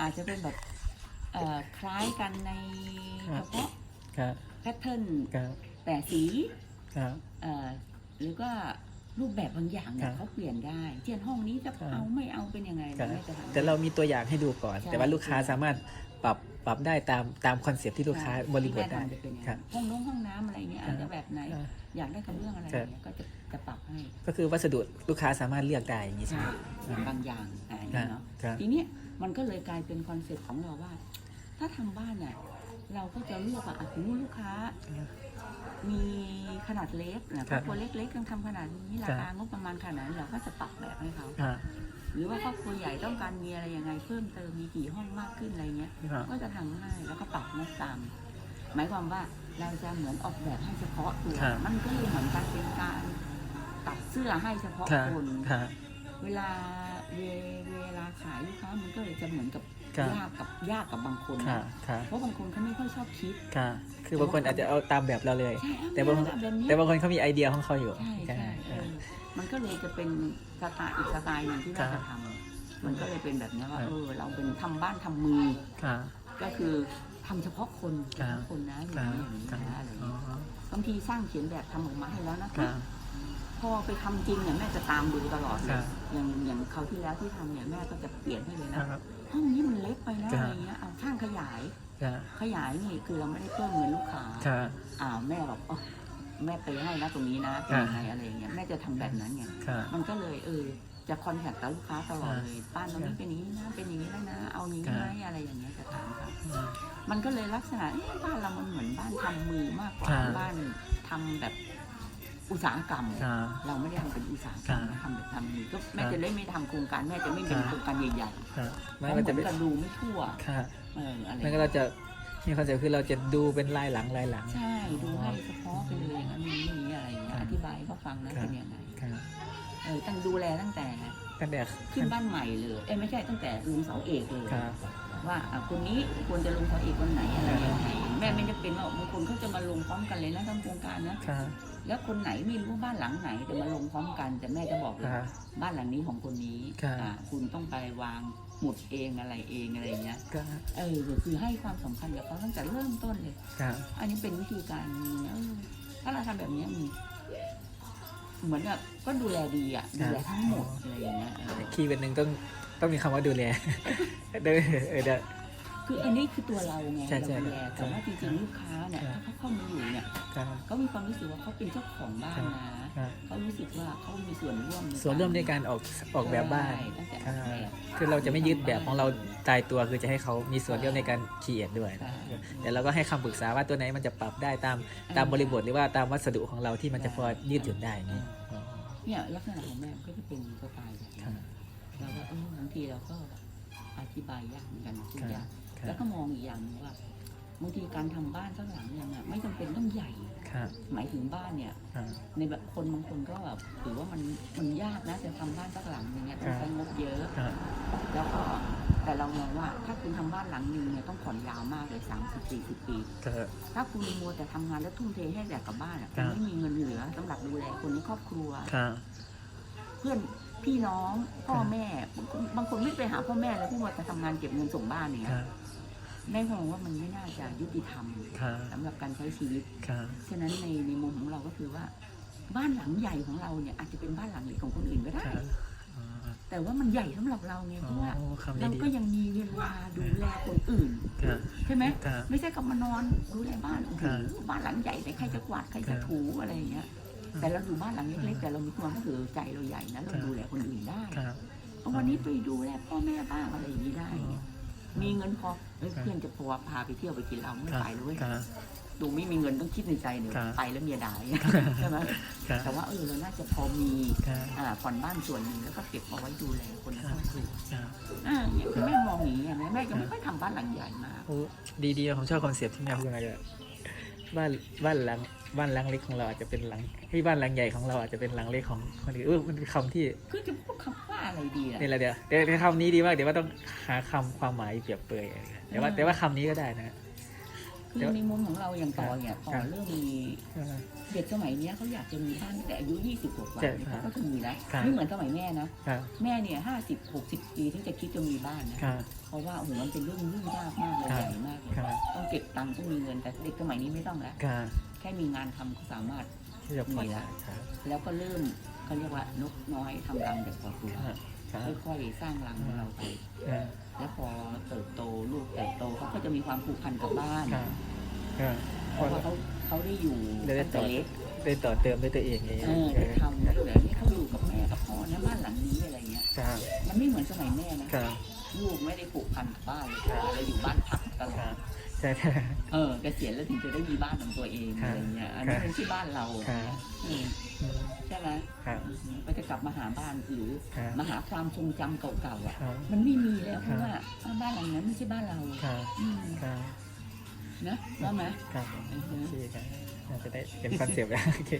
อาจจะเป็นแบบเอ่อคล้ายกันในครัเฉบพาะครับ แพทเทิร์นครับแต่สีครับ เอ่อหรือว่ารูปแบบบางอย่างเนี่ครัยบเขาเปลี่ยนได้เช่นห้องนี้จะครับ เอาไม่เอาเป็นยังไงครับแม่จะทำ แต่เรามีตัวอย่างให้ดูก่อน ใช่แต่ว่าลูกค้าสามารถปรับ ปรับได้ตามตามคอนเซปต์ที่ลูกค้าบริบทได้ที่แม่ทำจะเป็นยังไงครับห้องน้องห้องน้ำอะไรเงี้ยอาจครัจะบแบบไหนอ่าอยากได้กระเบื้องอะไรครับเงี้ยก็จะจะปรับให้ก็คือวัสดุลูกค้าสามารถเลือกได้อย่างนี้ใช่ไหมใช่บางอย่างอะไรอย่างเงี้ยเนาะครับทีเนี้ยมันก็เลยกลายเป็นคอนเซ็ปต์ของเราว่า ถ้าทำบ้านเนี่ยเราก็จะเลือกว่าอะสมมติลูกค้า มีขนาดเล็กนะคครัรอบบครัวเล็กๆต้องทำขนาดนี้ราคางบประมาณขนาดนั้นเราก็จะปรับแบบให้เขาอ่า หรือว่าครอบครัวใหญ่ต้องการมีอะไรยังไงเพิ่มเติมมีกี่ห้องมากขึ้นอะไรเงี้ยครับ ก็จะทำให้แล้วก็ปรับงบตามหมายความว่าเราจะเหมือนออกแบบให้เฉพาะตัว ครับ มันก็เลยเหมือนการเป็นการตัดเสื้อให้เฉพาะครับคนครับเวลาเวเวลาขายลูกค้ามันก็เลยจะเหมือนกับ ครับ ยากกับยากกับบางคนครันะบครับเพราะบางคนเขาไม่ค่อยชอบคิดครับคือบางคนอาจจะเอาตามแบบเราเลย ใช่เอาแต่บางแบบนี้แต่บางคนเขามีไอเดียของเขาอยู่ใช่ใช่เออมันก็เลยจะเป็นสไตล์อีกสไตล์หนึ่งที่เราครัจะบทำมันก็เลยเป็นแบบเนี้ยว่าครับ เออเราเป็นทำบ้านทำมือครับก็คือทำเฉพาะคนเฉครับ พาะคนนะอคย่างรับนี้อย่างนี้ครับนะอะไรอย่างอ๋อเงี้ยบางทีสร้างเขียนแบบทำออกมาให้แล้วนะครับ พอไปทำจริงเนี่ยแม่จะตามดูตลอดเลครัยบอย่างอย่างเขาวที่แล้วที่ทำเนี่ยแม่ก็จะเปลี่ยนให้เลยคนะรับห้องนี้มันเล็กไปนะครัอะบไรเงี้ยเอาช่างขยายครับขยายนี่คือเราไม่ได้เพิ่มเงินลูกค้าครับอ่าวแม่บอกอ๋อแม่ไปให้นะตรงนี้นะเป็นยังไงอะไรอย่างเงี้ยแม่จะทำแบบนั้นไงครับมันก็เลยเออจะคอนแทคกับลูกค้าตลอดเลยบ้านตรงนี้เป็นอย่างนี้นะเป็นอย่างนี้แล้วนะ เอาอย่างนี้ไหมอะไรอย่างเงี้ยจะถามครับมันก็เลยลักษณะเอ๊ะบ้านเรามันเหมือนบ้านทำมือมากกว่าครับบ้านทำแบบ อุตสาหกรรมครับเราไม่ได้ทำเป็นอุตสาหกรรมครับนะทำแบบทำมือก็แม่ครับจะได้ไม่ทำโครงการแม่จะไม่เป็นครับโครงการใหญ่ครับๆเพไม่ราะก็เหมืจะอนเป็นกับดูไม่ทั่วครับเอออะไรไม่ก็เราจะมีคอนเซ็ปต์คือเราจะดูเป็นลายหลังลายหลัง ใช่ดูให้เฉพาะไปเลยอย่างนั้นอย่างนี้อะไรอย่างเงี้ยครับอธิบายให้เขาฟังนะครับเป็นยังไงครับเออต้องดูแลตั้งแต่ตั้งแต่ขึ้นบ้านใหม่เลยเอ้ยไม่ใช่ตั้งแต่ลงเสาเอกเลยครับว่าอะคนนี้ควรจะลงเสาเอกวันไหนอะไรยังไงแม่ไม่ได้เป็นว่าบางคนเขาจะมาลงพร้อมกันเลยนะทั้งโครงการนะครับ แล้วคนไหนไม่รู้ว่าบ้านหลังไหนแต่มาลงพร้อมกัน แต่แม่จะบอกเลยครับบ้านหลังนี้ของคนนี้ครับอะคุณต้องไปวางหมุดเองอะไรเองอะไรอย่างเงี้ยครับเออคือให้ความสำคัญกับเขาตั้งแต่เริ่มต้นเลยครับอันนี้เป็นวิธีการเออถ้าเราทำแบบเนี้ยมันเหมือนกับก็ดูแลดีอะดูแลทั้งหมดอะไรอย่างเงี้ยเออคีย์เวิร์ดหนึ่งต้องต้องมีคำว่าดูแล เด้อเออเด้อ คืออันนี้คือตัวเราไงใช่ใช่เราดูแลแต่ว่าจริงๆลูกค้าเนี่ยครับ ถ้าเขาเข้ามาอยู่เนี่ยครับ เขามีความรู้สึกว่าเขาเป็นเจ้าของบ้านนะครับเขารู้สึกว่าเขามีส่วนร่วมส่วนร่วมในการออกออกแบบบ้าน ใช่ตั้งแต่อครัอบกแบบ คือเราจะไม่ยึดแบบของเราตายตัวคือจะให้เขามีส่วนร่วมในการคีเอทด้วยใช่แต่เราก็ให้คำปรึกษาว่าตัวไหนมันจะปรับได้ตามตามบริบทหรือว่าตามวัสดุของเราที่มันจะพอยืดหยุ่นได้อย่างนี้อ๋อ เนี่ยลักษณะของแม่ก็จะเป็นสไตล์แบบครันี้บเราก็เออบางทีเราก็อธิบายยากเหมือนกันทุกอย่าง ครัแล้วบก็มองอีกอย่างหนึงว่าบางทีการทำบ้านสักหลังเนี่ยนะไม่จำเป็นต้องใหญ่ ครับหมายถึงบ้านเนี่ยครับในแบบคนบางคนก็แบบถือว่ามันมันยากนะจะทำบ้านสักหลังหนึงเนี่ยต้องใช้งบเยอะ ครับ แล้วก็แต่เรามองว่าถ้าคุณทำบ้านหลังหนึ่งเนี่ยต้องผ่อนยาวมากเลย30 40ปีก็ถ้าคุณมัวแต่ทำงานแล้วทุ่มเทให้แต่กับบ้านอะครัคุณบไม่มีเงินเหลือสำหรับดูแลคนในครอบครัว ครับ เพื่อน พี่น้องพ่อครับแม่บางคนบางคนไม่ไปหาพ่อแม่แล้วที่มัวแต่ทำงานเก็บเงินส่งบ้านอย่างคเงี้รัยบแม่มองว่ามันไม่น่าจะยุติธรรมครับสำหรับการใช้ชีวิตครับฉะนั้นในในมุมของเราก็คือว่า บ้านหลังใหญ่ของเราเนี่ยอาจจะเป็นบ้านหลังเล็กของคนอื่นก็ได้ครับอ๋อแต่ว่ามันใหญ่สำหรับเราไงเพอ๋อราะว่าคำนี้เราดีก็ยังมีเวลาดูแลคนอื่นครับใช่ไหมครับไม่ใช่กลับมานอนดูแลบ้านโอ้โหครับบ้านหลังใหญ่แต่ใครจะกวาดใครครัจะบถูอะไรอย่างเงี้ย แต่เราอยู่บ้านหลังเล็กๆแต่เรามีความรู้สึกใจเราใหญ่นะเราครับดูแลคนอื่นได้ครับเอาวันนี้ไปดูแลพ่อแม่บ้างอะไรอย่างนี้ได้อ๋อมีเงินพอเฮ้ยครับเพื่อนจะพอพาไปเที่ยวไปกินเราไม่ครับไปเลยเว้ยครับดูไม่มีเงินต้องคิดในใจเดี๋ยวครับไปแล้วเมียด่าใช่ไหมครับแต่ว่าเออเราน่าจะพอมีครับอ่าผ่อนบ้านส่วนหนึ่งแล้วก็เก็บเอาไว้ดูแลคนในคครับรอบครัวครับอ่าเนี่ยคือแม่มองอย่างนี้ไงแม่จะไม่ค่อยทำบ้านหลังใหญ่มากโอ้ดีดีผมชอบคอนเซปต์ที่แม่พูดมาเลยบ้านบ้านหลัง บ้านหลังเล็กของเราอาจจะเป็นหลังที่บ้านหลังใหญ่ของเราอาจจะเป็นหลังเล็กของคนอื่นเออมันเป็นคำที่คือจะพูดคำว่าอะไรดีล่ะนี่แหละเดี๋ยวเดี๋ยวเดี๋ยวคำนี้ดีมากเดี๋ยวว่าต้องหาคำความหมายเปรียบเปรยอะไรเดี๋ยวว่าอืมแต่ว่าคำนี้ก็ได้นะ คือในมุมของเราอย่างต่อเนี่ยต่อครับเรื่องมีอ่าเด็กสมัยเนี้ยเขาอยากจะมีบ้านตั้งแต่อายุ20กว่าใช่เนี่ยครับเขาก็จะมีแล้วครับไม่เหมือนสมัยแม่นะครับแม่เนี่ยห้าสิบหกสิบปีถึงจะคิดจะมีบ้านนะครับเพราะว่าโอ้โหมันเป็นเรื่องยุ่งยากมากเลยครับใหญ่มากเลยครับต้องเก็บตังค์ต้องมีเงินแต่เด็กสมัยนี้ไม่ต้องแล้วครับ แค่มีงานทำก็สามารถ ที่จะผ่อนมีละ ครับ แล้วก็เริ่มเขาเรียกว่านกน้อยทำรังเด็กพอตัวครับครับค่อยๆสร้างรังของเราไป อ่าแล้วพอเติบโตลูกเติบโตเขาก็จะมีความผูกพันกับบ้านครับครับเพราะว่า เขาเขาได้อยู่ได้ตั้งต่แต่อ เล็กได้ต่อเติมด้วยตัวเองอย่างเงี้ยเออได้ทำแล้วแบบนี้เขาอยู่กับแม่กับพ่อนะบ้านหลังนี้อะไรเงี้ย ครับมันไม่เหมือนสมัยแม่นะครับ ลูกไม่ได้ผูกพันกับบ้านเลยเราอยู่บ้านพักตลคอรัดบ ใช่ใช่ เออเกษียณแล้วถึงจะได้มีบ้านของตัวเองครับอะไรเงี้ยอันนี้ครับเป็นที่บ้านเราครับเอออืมใช่ไหมครับก็จะกลับมาหาบ้านหรือครับมาหาความทรงจำเก่าๆอะ ครับมันไม่มีแล้วเพครับ ราะว่าบ้านหลังนั้นไม่ใช่บ้านเราครับอืมครับนะว่าไหม ครับอือฮึโอเคครับน่าจะได้เป็นคอนเซปต์แล้วโอเค